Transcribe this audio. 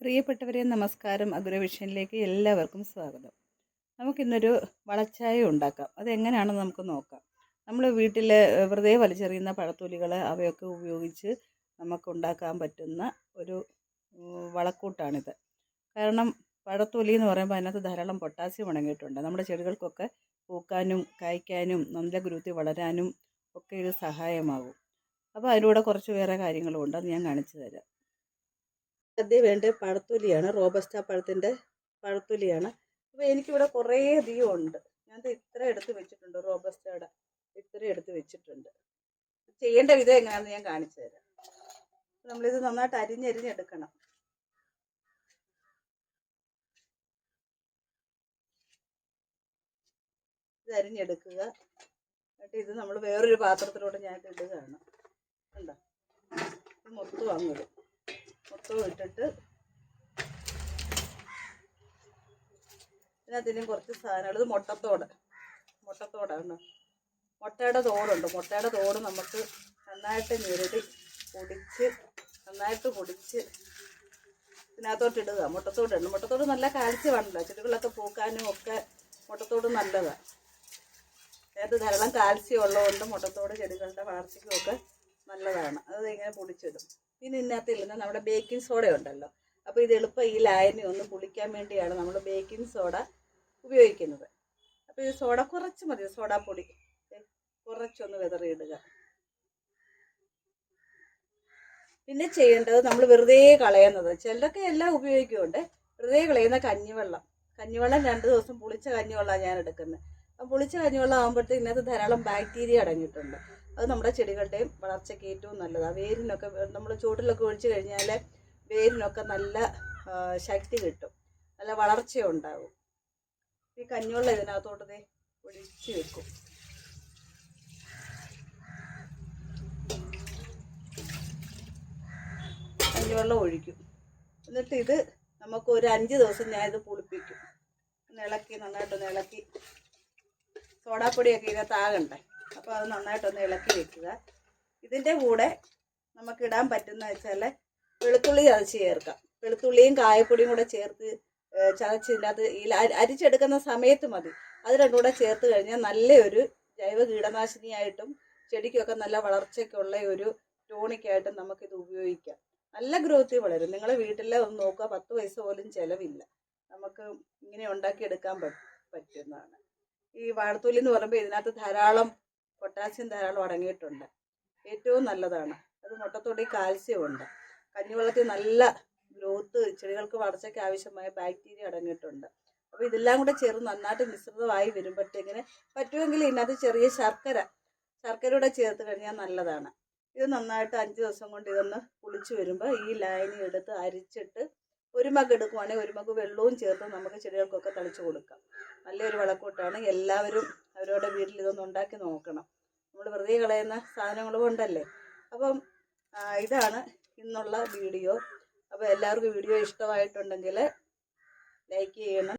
പ്രിയപ്പെട്ടവരെ നമസ്കാരം. അഗ്രവിഷനിലേക്ക് എല്ലാവർക്കും സ്വാഗതം. നമുക്കിന്നൊരു വളച്ചായ ഉണ്ടാക്കാം. അതെങ്ങനെയാണെന്ന് നമുക്ക് നോക്കാം. നമ്മൾ വീട്ടിൽ വെറുതെ വലിച്ചെറിയുന്ന പഴത്തൊലികൾ അവയൊക്കെ ഉപയോഗിച്ച് നമുക്ക് ഉണ്ടാക്കാൻ പറ്റുന്ന ഒരു വളക്കൂട്ടാണിത്. കാരണം പഴത്തൊലി എന്ന് പറയുമ്പോൾ അതിനകത്ത് ധാരാളം പൊട്ടാസ്യം അടങ്ങിയിട്ടുണ്ട്. നമ്മുടെ ചെടികൾക്കൊക്കെ പൂക്കാനും കായ്ക്കാനും നല്ല ഗുരുത്തി വളരാനും ഒക്കെ ഇത് സഹായമാകും. അപ്പോൾ അതിലൂടെ കുറച്ച് വേറെ കാര്യങ്ങളും ഉണ്ട്. അത് ഞാൻ കാണിച്ചു തരാം. ആദ്യം വേണ്ട പഴത്തൊലിയാണ് റോബസ്റ്റ പഴത്തിന്റെ പഴത്തൊലിയാണ്. അപ്പോൾ എനിക്കിവിടെ കുറേ അധികം ഉണ്ട്. ഞാൻ ഇത്ര എടുത്ത് വെച്ചിട്ടുണ്ട് റോബസ്റ്റയുടെ ഇത്ര എടുത്ത് വെച്ചിട്ടുണ്ട്. ചെയ്യേണ്ട വിധം എങ്ങനെയാണെന്ന് ഞാൻ കാണിച്ചു തരാം. നമ്മളിത് നന്നായിട്ട് അരിഞ്ഞരിഞ്ഞെടുക്കണം. ഇത് അരിഞ്ഞെടുക്കുക. എന്നിട്ട് ഇത് നമ്മൾ വേറൊരു പാത്രത്തിലൂടെ ഞാൻ ഇടുകയാണ്. കണ്ടോ? ഇത് മൊത്തം അങ്ങോട്ട് മൊത്തവും ഇട്ടിട്ട് ഇതിനകത്തിനും കുറച്ച് സാധനങ്ങൾ. ഇത് മുട്ടത്തോട്. മുട്ടത്തോടാണ് മുട്ടയുടെ തോടുണ്ട്. മുട്ടയുടെ തോട് നമുക്ക് നന്നായിട്ട് ഞെരടി പൊടിച്ച് നന്നായിട്ട് പൊടിച്ച് ഇതിനകത്തോട്ട് ഇടുക മുട്ടത്തോടുണ്ട്. മുട്ടത്തോട് നല്ല കാഴ്ച വേണ്ടല്ലോ ചെടികളൊക്കെ പൂക്കാനും ഒക്കെ മുട്ടത്തോട് നല്ലതാണ് അതായത് ധാരാളം കാൽസ്യം ഉള്ളതുകൊണ്ട് മുട്ടത്തോട് ചെടികളുടെ വളർച്ചയ്ക്കും ഒക്കെ നല്ലതാണ്. അത് ഇങ്ങനെ പൊടിച്ചിടും. പിന്നെ ഇതിനകത്ത് ഇടുന്ന നമ്മുടെ ബേക്കിംഗ് സോഡ ഉണ്ടല്ലോ. അപ്പോൾ ഇത് എളുപ്പം ഈ ലായനി ഒന്ന് പുളിക്കാൻ വേണ്ടിയാണ് നമ്മൾ ബേക്കിംഗ് സോഡ ഉപയോഗിക്കുന്നത്. അപ്പോൾ ഈ സോഡ കുറച്ച് മതി സോഡാപ്പൊടി പൊടി. കുറച്ചൊന്ന് വിതറിയിടുക. പിന്നെ ചെയ്യേണ്ടത് നമ്മൾ വെറുതെ കളയുന്നത്. ചിലരൊക്കെ എല്ലാം ഉപയോഗിക്കുന്നുണ്ട്. വെറുതെ കളയുന്ന കഞ്ഞിവെള്ളം. കഞ്ഞിവെള്ളം രണ്ട് ദിവസം പുളിച്ച കഞ്ഞിവെള്ളമാണ് ഞാൻ എടുക്കുന്നത്. അപ്പം പുളിച്ച കഞ്ഞിവെള്ളം ആകുമ്പോഴത്തേക്ക് ഇതിനകത്ത് ധാരാളം ബാക്ടീരിയ അടങ്ങിയിട്ടുണ്ട്. അത് നമ്മുടെ ചെടികളുടെയും വളർച്ചയ്ക്ക് ഏറ്റവും നല്ലതാണ് വേരിനൊക്കെ നമ്മൾ ചൂട്ടിലൊക്കെ ഒഴിച്ചു കഴിഞ്ഞാൽ വേരിനൊക്കെ നല്ല ശക്തി കിട്ടും. നല്ല വളർച്ചയുണ്ടാവും ഈ കഞ്ഞുവെള്ളം ഇതിനകത്തോട്ട് ദേ ഒഴിച്ച് വെക്കും. കഞ്ഞിവെള്ളം ഒഴിക്കും. എന്നിട്ട് ഇത് നമുക്ക് ഒരു അഞ്ച് ദിവസം ഞാൻ ഇത് പുളിപ്പിക്കും. ഇളക്കി നന്നായിട്ടൊന്ന് ഇളക്കി. സോഡാപ്പൊടിയൊക്കെ ഇതിനകത്ത് ആകണ്ടേ? അപ്പോൾ അത് നന്നായിട്ടൊന്ന് ഇളക്കി വെക്കുക. ഇതിന്റെ കൂടെ നമുക്ക് ഇടാൻ പറ്റുന്ന വെച്ചാൽ വെളുത്തുള്ളി ചതച്ച് ചേർക്കാം. വെളുത്തുള്ളിയും കായപ്പൊടിയും കൂടെ ചേർത്ത് ഏഹ്, ചതച്ച് ഇതിനകത്ത് ഈ അരി- അരിച്ചെടുക്കുന്ന സമയത്ത് മതി. അത് രണ്ടും കൂടെ ചേർത്ത് കഴിഞ്ഞാൽ നല്ലൊരു ജൈവ കീടനാശിനിയായിട്ടും ചെടിക്കൊക്കെ നല്ല വളർച്ചയ്ക്കുള്ള ഒരു ടോണിക്കായിട്ടും നമുക്കിത് ഉപയോഗിക്കാം. നല്ല ഗ്രോത്തിൽ വളരും. നിങ്ങളെ വീട്ടിലെ ഒന്ന് നോക്കുക പത്ത് പൈസ പോലും ചിലവില്ല. നമുക്ക് ഇങ്ങനെ ഉണ്ടാക്കിയെടുക്കാൻ പറ്റുന്നതാണ്. ഈ വാഴത്തൊലി എന്ന് പറയുമ്പോൾ ഇതിനകത്ത് ധാരാളം പൊട്ടാസ്യം ധാരാളം അടങ്ങിയിട്ടുണ്ട്. ഏറ്റവും നല്ലതാണ്. അത് മുട്ടത്തോടി കാൽസ്യം ഉണ്ട്. കഞ്ഞിവെള്ളത്തിൽ നല്ല ഗ്രോത്ത് ചെടികൾക്ക് വളർച്ചയ്ക്ക് ആവശ്യമായ ബാക്ടീരിയ അടങ്ങിയിട്ടുണ്ട്. അപ്പോൾ ഇതെല്ലാം കൂടെ ചേർന്ന് നന്നായിട്ട് മിശ്രിതമായി വരുമ്പോഴത്തേക്കിന് പറ്റുമെങ്കിൽ ഇതിനകത്ത് ചെറിയ ശർക്കര ശർക്കരയുടെ ചേർത്ത് കഴിഞ്ഞാൽ നല്ലതാണ്. ഇത് നന്നായിട്ട് അഞ്ച് ദിവസം കൊണ്ട് ഇതൊന്ന് കുളിച്ച് വരുമ്പോൾ ഈ ലൈനി എടുത്ത് അരിച്ചിട്ട് ഒരു മഗ് എടുക്കുവാണെങ്കിൽ ഒരു മഗ് വെള്ളവും ചേർത്ത് നമുക്ക് ചെടികൾക്കൊക്കെ തളിച്ചു കൊടുക്കാം. നല്ലൊരു വളക്കൂട്ടാണ്. എല്ലാവരും അവരവരുടെ വീട്ടിൽ ഇതൊന്നും ഉണ്ടാക്കി നോക്കണം. നമ്മൾ വെറുതെ കളയുന്ന സാധനങ്ങൾ കൊണ്ടല്ലേ? അപ്പം ഇതാണ് ഇന്നുള്ള വീഡിയോ. അപ്പോൾ എല്ലാവർക്കും വീഡിയോ ഇഷ്ടമായിട്ടുണ്ടെങ്കിൽ ലൈക്ക് ചെയ്യണം.